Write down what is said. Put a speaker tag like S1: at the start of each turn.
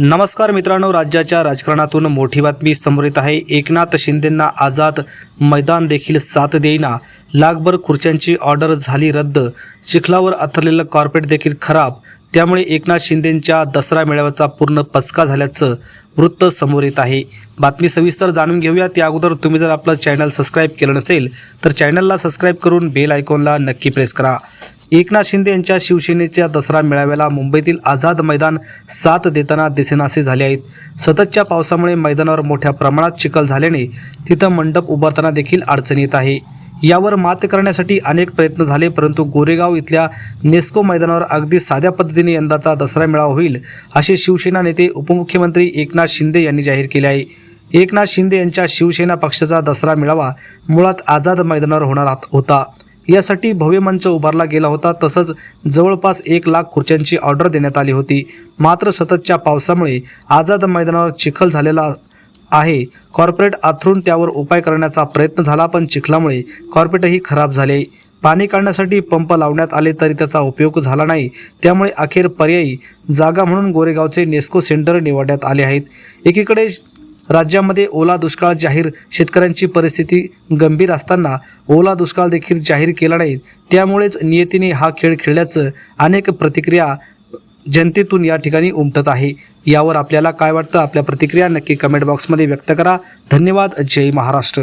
S1: नमस्कार मित्रांनो राज्याच्या राजकारणातून मोठी बातमी समोर येत आहे. एकनाथ शिंदेंना आझाद मैदान देखील साथ देईना. लाखभर खुर्च्यांची ऑर्डर झाली रद्द. चिखलावर अथरलेलं कॉर्पेट देखील खराब. त्यामुळे एकनाथ शिंदेंच्या दसरा मेळाव्याचा पूर्ण पचका झाल्याचं वृत्त समोर येत आहे. बातमी सविस्तर जाणून घेऊया. त्या अगोदर तुम्ही जर आपलं चॅनल सबस्क्राईब केलं नसेल तर चॅनलला सबस्क्राईब करून बेल आयकॉनला नक्की प्रेस करा. एकनाथ शिंदे यांच्या शिवसेनेच्या दसरा मेळाव्याला मुंबईतील आझाद मैदान साथ देताना दिसेनासे झाले आहेत. सततच्या पावसामुळे मैदानावर मोठ्या प्रमाणात चिखल झाल्याने तिथं मंडप उभारताना देखील अडचण येत आहे. यावर मात करण्यासाठी अनेक प्रयत्न झाले परंतु गोरेगाव इथल्या नेस्को मैदानावर अगदी साध्या पद्धतीने यंदाचा दसरा मेळावा होईल असे शिवसेना नेते उपमुख्यमंत्री एकनाथ शिंदे यांनी जाहीर केले आहे. एकनाथ शिंदे यांच्या शिवसेना पक्षाचा दसरा मेळावा मुळात आझाद मैदानावर होणार होता. यासाठी भव्य मंच उभारला गेला होता. तसंच जवळपास एक लाख खुर्च्यांची ऑर्डर देण्यात आली होती. मात्र सततच्या पावसामुळे आझाद मैदानावर चिखल झालेला आहे. कॉर्पोरेट आथरून त्यावर उपाय करण्याचा प्रयत्न झाला पण चिखलामुळे कॉर्पोरेटही खराब झाले. पाणी काढण्यासाठी पंप लावण्यात आले तरी त्याचा उपयोग झाला नाही. त्यामुळे अखेर पर्यायी जागा म्हणून गोरेगावचे नेस्को सेंटर निवडण्यात आले आहेत. एकीकडे राज्यामध्ये ओला दुष्काळ जाहीर शेतकऱ्यांची परिस्थिती गंभीर असताना ओला दुष्काळ देखील जाहीर केला नाही. त्यामुळेच नियतीने हा खेळ खेळल्याचं अनेक प्रतिक्रिया जनतेतून या ठिकाणी उमटत आहे. यावर आपल्याला काय वाटतं? आपल्या प्रतिक्रिया नक्की कमेंट बॉक्समध्ये व्यक्त करा. धन्यवाद. जय महाराष्ट्र.